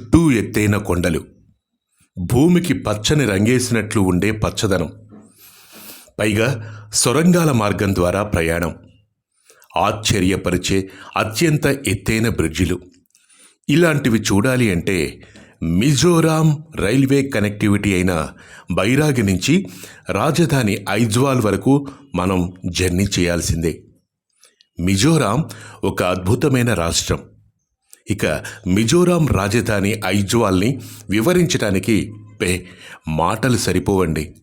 చుట్టూ ఎత్తైన కొండలు. భూమికి పచ్చని రంగేసినట్లు ఉండే పచ్చదనం. పైగా సొరంగాల మార్గం ద్వారా ప్రయాణం. ఆశ్చర్యపరిచే అత్యంత ఎత్తైన బ్రిడ్జిలు. ఇలాంటివి చూడాలి అంటే మిజోరాం రైల్వే కనెక్టివిటీ అయిన బైరాగి నుంచి రాజధాని ఐజ్వాల్ వరకు మనం జర్నీ చేయాల్సిందే. మిజోరాం ఒక అద్భుతమైన రాష్ట్రం. ఇక మిజోరాం రాజధాని ఐజ్వాల్ని వివరించడానికి పే మాటలు సరిపోవండి.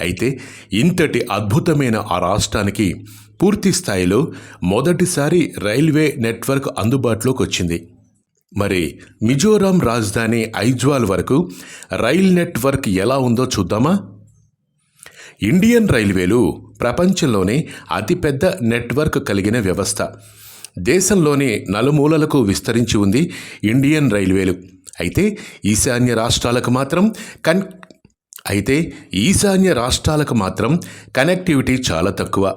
అయితే ఇంతటి అద్భుతమైన ఆ రాష్ట్రానికి పూర్తి స్థాయిలో మొదటిసారి రైల్వే నెట్వర్క్ అందుబాటులోకి వచ్చింది మరి మిజోరాం రాజధాని ఐజ్వాల్ వరకు రైల్ నెట్వర్క్ ఎలా ఉందో చూద్దామా? ఇండియన్ రైల్వేలు ప్రపంచంలోనే అతిపెద్ద నెట్వర్క్ కలిగిన వ్యవస్థ. దేశంలోని నలుమూలలకు విస్తరించి ఉంది ఇండియన్ రైల్వేలు. అయితే ఈశాన్య రాష్ట్రాలకు మాత్రం కన్ అయితే ఈశాన్య రాష్ట్రాలకు మాత్రం కనెక్టివిటీ చాలా తక్కువ.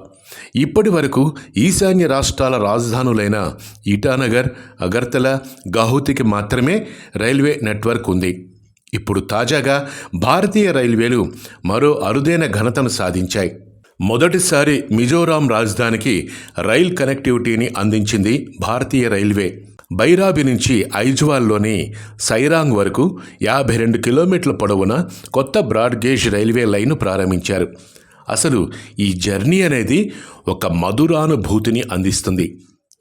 ఇప్పటి వరకు ఈశాన్య రాష్ట్రాల రాజధానులైన ఇటానగర్ అగర్తల గౌహతికి మాత్రమే రైల్వే నెట్వర్క్ ఉంది. ఇప్పుడు తాజాగా భారతీయ రైల్వేలు మరో అరుదైన ఘనతను సాధించాయి. మొదటిసారి మిజోరాం రాజధానికి రైల్ కనెక్టివిటీని అందించింది భారతీయ రైల్వే. బైరాబి నుంచి ఐజ్వాల్లోని సైరాంగ్ వరకు యాభై రెండు కిలోమీటర్ల పొడవున కొత్త బ్రాడ్గేజ్ రైల్వే లైన్ ప్రారంభించారు. అసలు ఈ జర్నీ అనేది ఒక మధురానుభూతిని అందిస్తుంది.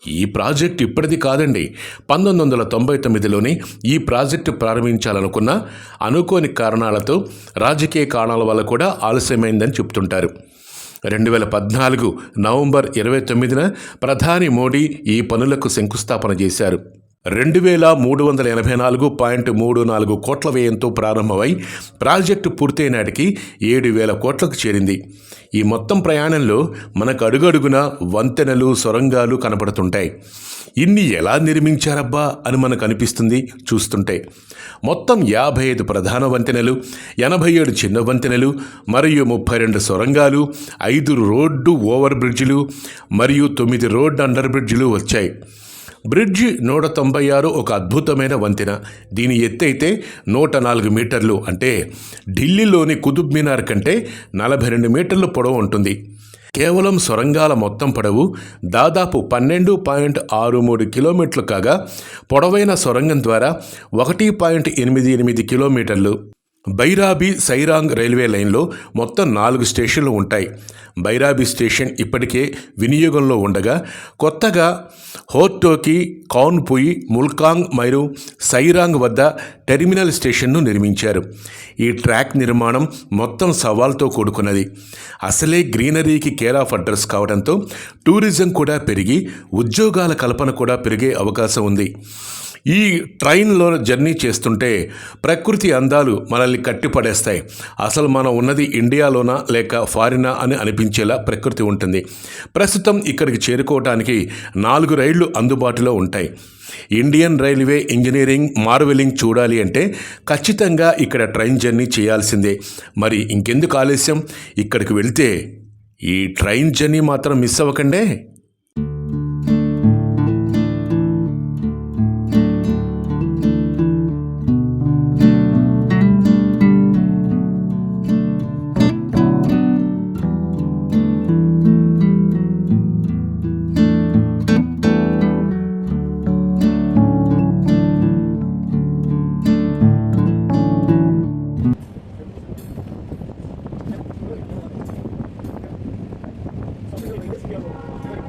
ఈ ప్రాజెక్ట్ ఇప్పటిది కాదండి. పంతొమ్మిది వందల తొంభై తొమ్మిదిలోనే ఈ ప్రాజెక్టు ప్రారంభించాలనుకున్న అనుకోని కారణాలతో రాజకీయ కారణాల వల్ల కూడా ఆలస్యమైందని చెప్తుంటారు. రెండు వేల పద్నాలుగు నవంబర్ ఇరవై తొమ్మిదిన ప్రధాని మోడీ ఈ పనులకు శంకుస్థాపన చేశారు. రెండు వేల మూడు వందల ఎనభై నాలుగు పాయింట్ మూడు నాలుగు కోట్ల వ్యయంతో ప్రారంభమై ప్రాజెక్టు పూర్తయిన నాటికి ఏడు వేల కోట్లకు చేరింది. ఈ మొత్తం ప్రయాణంలో మనకు అడుగడుగున వంతెనలు సొరంగాలు కనపడుతుంటాయి. ఇన్ని ఎలా నిర్మించారబ్బా అని మనకు అనిపిస్తుంది చూస్తుంటే. మొత్తం యాభై ఐదు ప్రధాన వంతెనలు ఎనభై ఏడు చిన్న వంతెనలు మరియు ముప్పై రెండు సొరంగాలు ఐదు రోడ్డు ఓవర్ బ్రిడ్జిలు మరియు తొమ్మిది రోడ్ అండర్ బ్రిడ్జిలు వచ్చాయి. బ్రిడ్జి నూట తొంభై ఆరు ఒక అద్భుతమైన వంతెన. దీని ఎత్తైతే నూట నాలుగు మీటర్లు అంటే ఢిల్లీలోని కుతుబ్ మినార్ కంటే నలభై రెండు మీటర్లు పొడవు ఉంటుంది. కేవలం సొరంగాల మొత్తం పొడవు దాదాపు పన్నెండు పాయింట్ ఆరు మూడు కిలోమీటర్లు కాగా పొడవైన సొరంగం ద్వారా ఒకటి పాయింట్ ఎనిమిది ఎనిమిది కిలోమీటర్లు. బైరాబి సైరాంగ్ రైల్వే లైన్లో మొత్తం నాలుగు స్టేషన్లు ఉంటాయి. బైరాబి స్టేషన్ ఇప్పటికే వినియోగంలో ఉండగా కొత్తగా హోర్టోకి కౌన్పుయి ముల్కాంగ్ మరియు సైరాంగ్ వద్ద టెర్మినల్ స్టేషన్ను నిర్మించారు. ఈ ట్రాక్ నిర్మాణం మొత్తం సవాల్తో కూడుకున్నది. అసలే గ్రీనరీకి కేర్ ఆఫ్ అడ్రస్ కావడంతో టూరిజం కూడా పెరిగి ఉద్యోగాల కల్పన కూడా పెరిగే అవకాశం ఉంది. ఈ ట్రైన్లో జర్నీ చేస్తుంటే ప్రకృతి అందాలు మనల్ని కట్టిపడేస్తాయి. అసలు మనం ఉన్నది ఇండియాలోనా లేక ఫారినా అని అనిపించేలా ప్రకృతి ఉంటుంది. ప్రస్తుతం ఇక్కడికి చేరుకోవడానికి నాలుగు రైళ్ళు అందుబాటులో ఉంటాయి. ఇండియన్ రైల్వే ఇంజనీరింగ్ మార్వెలింగ్ చూడాలి అంటే ఖచ్చితంగా ఇక్కడ ట్రైన్ జర్నీ చేయాల్సిందే. మరి ఇంకెందుకు ఆలస్యం? ఇక్కడికి వెళ్తే ఈ ట్రైన్ జర్నీ మాత్రం మిస్ అవ్వకండే? together.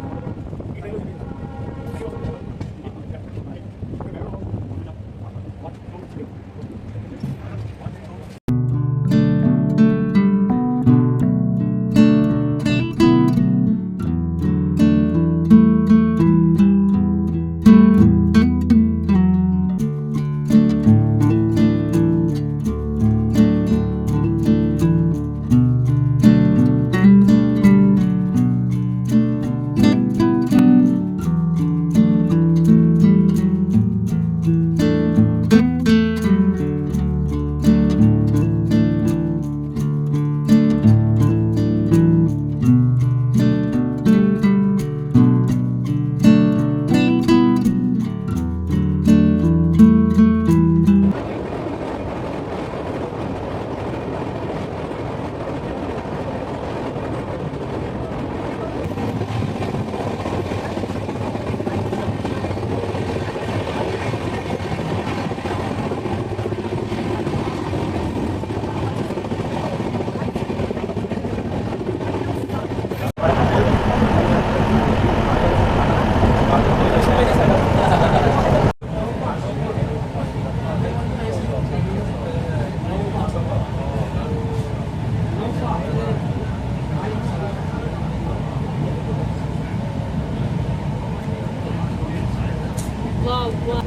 Oh, wow.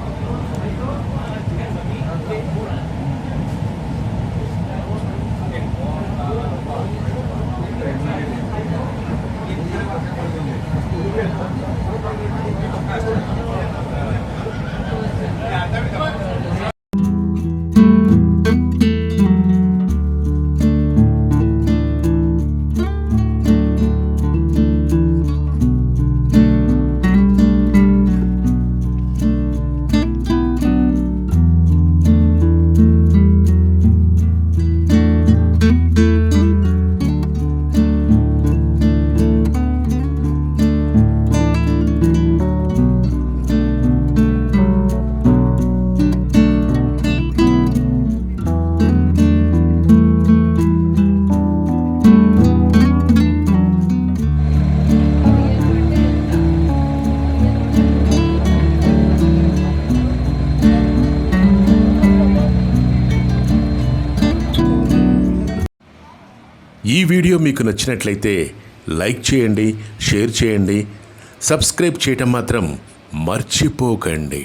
ఈ వీడియో మీకు నచ్చినట్లయితే లైక్ చేయండి షేర్ చేయండి సబ్స్క్రైబ్ చేయటం మాత్రం మర్చిపోకండి.